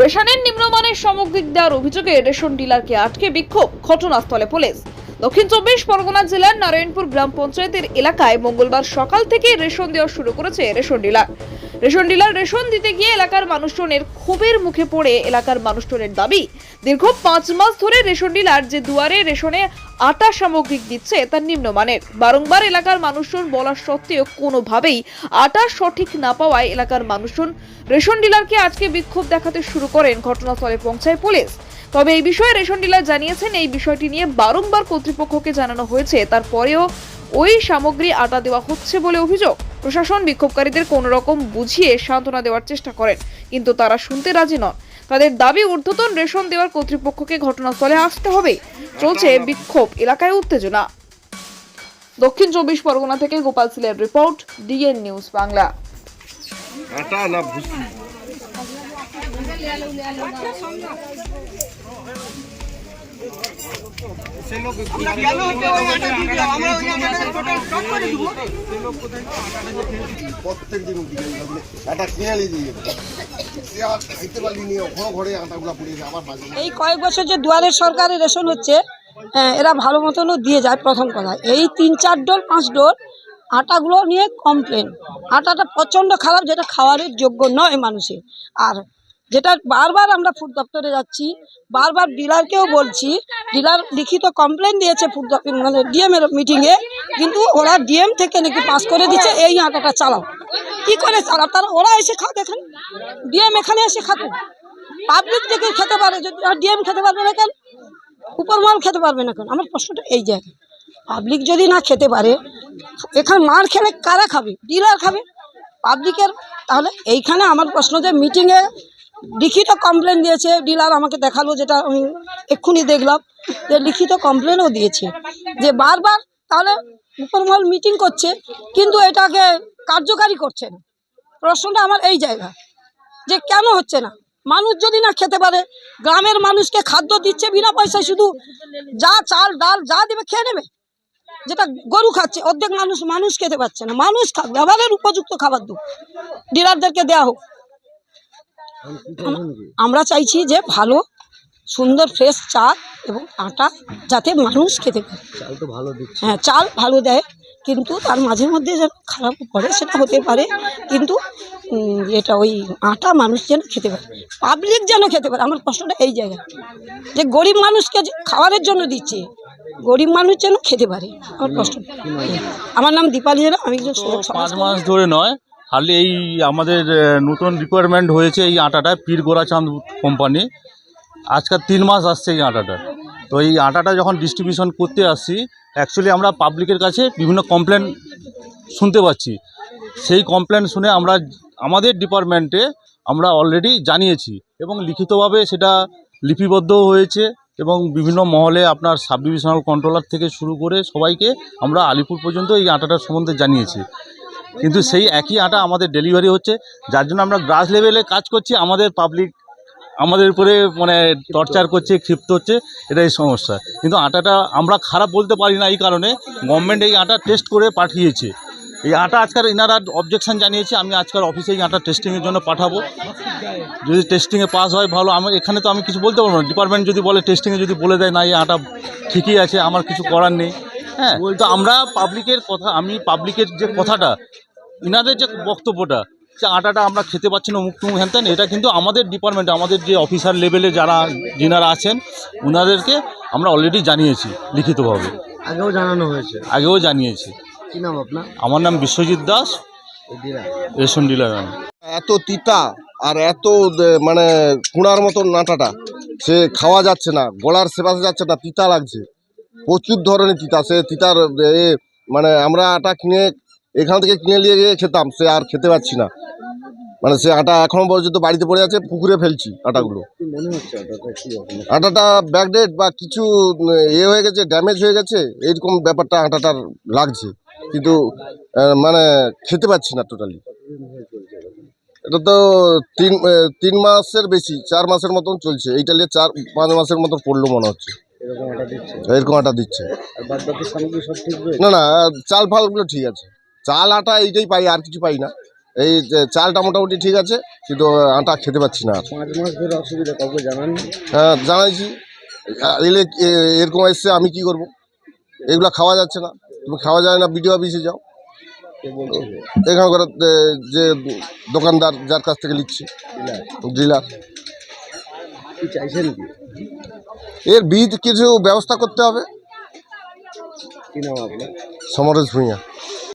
রেশনের নিম্নমানের সামগ্রিক দেওয়ার অভিযোগে রেশন ডিলারকে আটকে বিক্ষোভ ঘটনাস্থলে পুলিশ। দক্ষিণ চব্বিশ পরগনা জেলার নারায়ণপুর গ্রাম পঞ্চায়েতের এলাকায় মঙ্গলবার সকাল থেকে রেশন দেওয়া শুরু করেছে ration dealer. Ration dealer ration দিতে গিয়ে এলাকার মানুষজনের ক্ষোভের মুখে পড়ে এলাকার মানুষজনের দাবি, দীর্ঘ পাঁচ মাস ধরে রেশন ডিলার যে দুয়ারে রেশনে আটা সামগ্রিক দিচ্ছে তার নিম্নমানের। বারংবার এলাকার মানুষজন বলা সত্ত্বেও কোনোভাবেই আটা সঠিক না পাওয়ায় এলাকার মানুষজন রেশন ডিলারকে আজকে বিক্ষোভ দেখাতে শুরু করেন। ঘটনাস্থলে পৌঁছায় পুলিশ। তবে এই বিষয়ে রেশন ডিলার জানিয়েছেন, এই বিষয়টি নিয়ে বারংবার কর্তৃপক্ষকে জানানো হয়েছে। তারপরেও ওই সামগ্রী আটা দেওয়া হচ্ছে বলে অভিযোগ। প্রশাসন বিক্ষোভকারীদের কোনো রকম বুঝিয়ে সান্ত্বনা দেওয়ার চেষ্টা করেন, কিন্তু তারা শুনতে রাজি নন। তাদের দাবি, ঊর্ধ্বতন রেশন দেওয়ার কর্তৃপক্ষকে ঘটনাস্থলে আসতে হবে। চলছে বিক্ষোভ, এলাকায় উত্তেজনা। দক্ষিণ চব্বিশ পরগনা থেকে গোপাল সিলের রিপোর্ট, ডিএন নিউজ বাংলা। এই কয়েক বছর যে দুয়ারের সরকারি রেশন হচ্ছে হ্যাঁ, এরা ভালো মতনও দিয়ে যায় প্রথম কথা। এই তিন চার ডোল পাঁচ ডোল আটাগুলো নিয়ে কমপ্লেন আটাটা প্রচণ্ড খারাপ যেটা খাওয়ারের যোগ্য নয় মানুষের। আর যেটা বারবার আমরা ফুড দপ্তরে যাচ্ছি, বারবার ডিলারকেও বলছি, ডিলার লিখিত কমপ্লেন দিয়েছে ফুড মানে ডিএম এর মিটিংয়ে কিন্তু ওরা ডিএম থেকে নাকি পাস করে দিচ্ছে, এই আটাটা চালাও। কি করে চালাও? তারা ওরা এসে খাও দেখেন ডিএম এখানে এসে খাতো পাবলিক থেকে খেতে পারে, যদি ডিএম খেতে পারবে না কেন? উপর মাল খেতে পারবে না কেন? আমার প্রশ্নটা এই জায়গায়। পাবলিক যদি না খেতে পারে, এখানে মার খেলে কারা খাবে? ডিলার খাবে। পাবলিকের তাহলে এইখানে আমার প্রশ্ন যে মিটিংয়ে লিখিত কমপ্লেন দিয়েছে, ডিলার আমাকে দেখাল যেটা আমি এক্ষুনি দেখলাম, যে লিখিত কমপ্লেনও দিয়েছে। যে বারবার তাহলে উপরমহল মিটিং করছে, কিন্তু এটাকে কার্যকারী করছে না। প্রশ্নটা আমার এই জায়গা, যে কেন হচ্ছে না? মানুষ যদি না খেতে পারে, গ্রামের মানুষকে খাদ্য দিচ্ছে বিনা পয়সায় শুধু যা চাল, ডাল, যা দেবে খেয়ে নেবে। যেটা গরু খাচ্ছে, অর্ধেক মানুষ মানুষ খেতে পারছে না। মানুষ খা ব্যবহারের উপযুক্ত খাবার দু। ডিলারদেরকে দেওয়া হোক। আমরা চাইছি যে ভালো সুন্দর ফ্রেশ চাল এবং আটা যাতে মানুষ খেতে পারে। চাল তো ভালো দিচ্ছে। হ্যাঁ চাল ভালো দেয় কিন্তু তার মাঝে মধ্যে যেন খারাপ পড়ে সেটা হতে পারে কিন্তু এটা ওই আটা মানুষ যেন খেতে পারে পাবলিক যেন খেতে পারে। আমার প্রশ্নটা এই জায়গায় যে গরিব মানুষকে যে খাবারের জন্য দিচ্ছে গরিব মানুষ যেন খেতে পারে? আমার প্রশ্ন আমার নাম দীপালি জানা আমি একজন পাঁচ মাস ধরে নয় হার্ডলি এই আমাদের নতুন রিকোয়ারমেন্ট হয়েছে এই আটাটা পীর গোরাচাঁদ কোম্পানি আজকাল তিন মাস আসছে এই আটাটা তো এই আটাটা যখন ডিস্ট্রিবিউশন করতে আসছি অ্যাকচুয়ালি আমরা পাবলিকের কাছে বিভিন্ন কমপ্লেন শুনতে পাচ্ছি। সেই কমপ্লেন শুনে আমরা, আমাদের ডিপার্টমেন্টে আমরা অলরেডি জানিয়েছি এবং লিখিতভাবে সেটা লিপিবদ্ধ হয়েছে এবং বিভিন্ন মহলে আপনার সাব ডিভিশনাল কন্ট্রোলার থেকে শুরু করে সবাইকে আমরা আলিপুর পর্যন্ত এই আটাটার সম্বন্ধে জানিয়েছি। কিন্তু সেই একই আটা আমাদের ডেলিভারি হচ্ছে, যার জন্য আমরা গ্রাস লেভেলে কাজ করছি, আমাদের পাবলিক আমাদের উপরে মানে টর্চার করছে, ক্ষিপ্ত হচ্ছে, এটাই সমস্যা। কিন্তু আটাটা আমরা খারাপ বলতে পারি না এই কারণে গভর্নমেন্ট এই আটা টেস্ট করে পাঠিয়েছে। এই আটা আজকাল ইনারা অবজেকশন জানিয়েছে, আমি আজকাল অফিসে এই আটা টেস্টিংয়ের জন্য পাঠাবো। যদি টেস্টিংয়ে পাস হয়, ভালো। আমার এখানে তো আমি কিছু বলতে পারব না। ডিপার্টমেন্ট যদি বলে টেস্টিংয়ে যদি বলে দেয়, না, এই আটা ঠিকই আছে, আমার কিছু করার নেই। হ্যাঁ তো আমরা পাবলিকের কথা আমি পাবলিকের যে কথাটা ইনাদের যে বক্তব্যটা যে আটাটা আমরা খেতে পাচ্ছি না মুখ টুমুক হ্যান এটা কিন্তু আমাদের ডিপার্টমেন্ট আমাদের যে অফিসার লেভেলে যারা যিনারা আছেন ওনাদেরকে আমরা অলরেডি জানিয়েছি লিখিতভাবে। আগেও জানানো হয়েছে। আগেও জানিয়েছি। কি নাম আপনার? আমার নাম বিশ্বজিৎ দাস। রেশন ডিলার এত তিতা আর এত মানে কুড়ার মতন নাটাটা সে খাওয়া যাচ্ছে না গলার সেপাশে যাচ্ছে না তিতা লাগছে। প্রচুর ধরনের তিতা সে তিতার এ মানে আমরা আটা কিনে এখান থেকে কিনে নিয়ে গিয়ে খেতাম সে আর খেতে পাচ্ছি না। মানে সে আটা এখনও পর্যন্ত বাড়িতে পড়ে আছে পুকুরে ফেলছি আটাগুলো। আটাটা ব্যাকডেট বা কিছু এ হয়ে গেছে ড্যামেজ হয়ে গেছে এইরকম ব্যাপারটা আটাটার লাগছে। কিন্তু মানে খেতে পাচ্ছি না টোটালি এটা তো তিন তিন মাসের বেশি চার মাসের মতন চলছে। এইটা নিয়ে চার পাঁচ মাসের মতন পড়ল মনে হচ্ছে। এরকম আটা দিচ্ছে? না না চাল ফালগুলো ঠিক আছে। চাল আটা এইটাই পাই আর কিছু পাই না। এই চালটা মোটামুটি ঠিক আছে কিন্তু আটা খেতে পাচ্ছি না। পাঁচ মাস ধরে অসুবিধা কাউকে জানান হ্যাঁ জানাইছি। এলে এরকম এসছে আমি কি করব? এগুলো খাওয়া যাচ্ছে না। তুমি খাওয়া যায় না বিডিও অফিসে যাও? এখানকার যে দোকানদার যার কাছ থেকে নিচ্ছি ডিলার। ডিলার। কি চাইছেন কি? এর বীজ কিছু ব্যবস্থা করতে হবে। সমরেশ ভূঁইয়া।